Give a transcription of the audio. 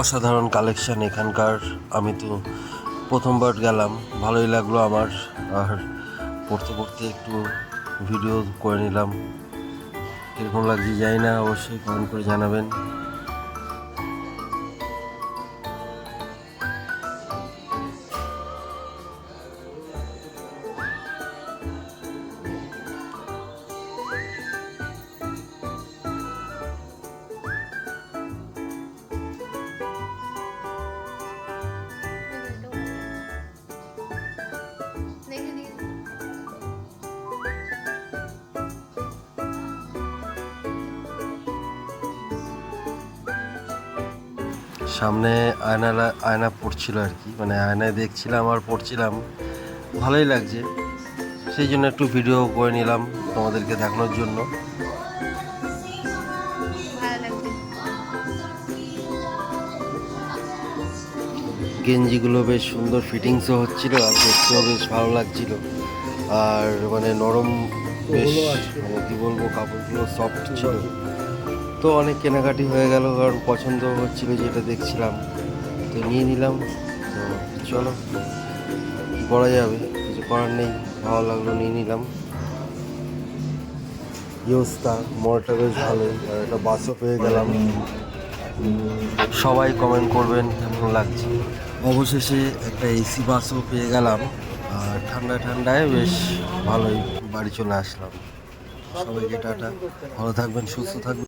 অসাধারণ কালেকশান এখানকার। আমি তো প্রথমবার গেলাম। ভালোই লাগল আমার। আর পড়তে পড়তে একটু ভিডিও করে নিলাম। কীরকম লাগছে যাই না, অবশ্যই কমেন্ট করে জানাবেন। সামনে আয়না আয়না পড়ছিল আর কি মানে আয়নায় দেখছিলাম আর পড়ছিলাম। ভালোই লাগছে। সেই জন্য একটু ভিডিও করে নিলাম তোমাদেরকে দেখানোর জন্য। গেঞ্জিগুলো বেশ সুন্দর ফিটিংসও হচ্ছিল আর দেখতেও বেশ ভালো লাগছিল। আর মানে নরম বেশ মানে কী বলব কাপড়গুলো সফট ছিল। তো অনেক কেনাকাটি হয়ে গেল, কারণ পছন্দ হচ্ছিল যেটা দেখছিলাম। তো নিয়ে নিলাম, তো চলো, করা যাবে, কিছু করার নেই, ভালো লাগল, নিয়ে নিলাম। ইউস্তা মলটা বেশ ভালোই, আর একটা বাসও পেয়ে গেলাম। সবাই কমেন্ট করবেন, কেমন লাগছে? অবশেষে একটা এসি বাসও পেয়ে গেলাম, আর ঠান্ডা ঠান্ডায় বেশ ভালোই বাড়ি চলে আসলাম। সবাইকে টাটা, ভালো থাকবেন, সুস্থ থাকবেন।